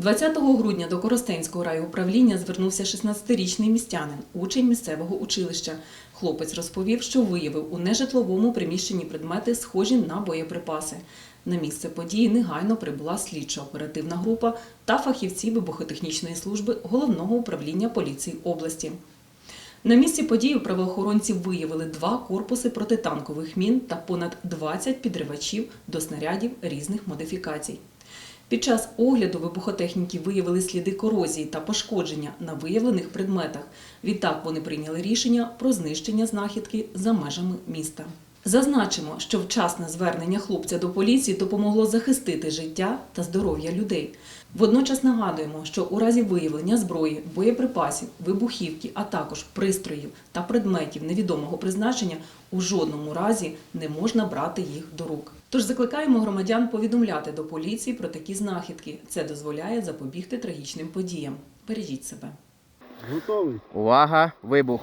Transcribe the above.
20 грудня до Коростенського райуправління звернувся 16-річний містянин, учень місцевого училища. Хлопець розповів, що виявив у нежитловому приміщенні предмети, схожі на боєприпаси. На місце події негайно прибула слідчо-оперативна група та фахівці вибухотехнічної служби головного управління поліції області. На місці події правоохоронці виявили два корпуси протитанкових мін та понад 20 підривачів до снарядів різних модифікацій. Під час огляду вибухотехніки виявили сліди корозії та пошкодження на виявлених предметах. Відтак вони прийняли рішення про знищення знахідки за межами міста. Зазначимо, що вчасне звернення хлопця до поліції допомогло захистити життя та здоров'я людей. Водночас нагадуємо, що у разі виявлення зброї, боєприпасів, вибухівки, а також пристроїв та предметів невідомого призначення у жодному разі не можна брати їх до рук. Тож закликаємо громадян повідомляти до поліції про такі знахідки. Це дозволяє запобігти трагічним подіям. Бережіть себе. Готовий. Увага, вибух.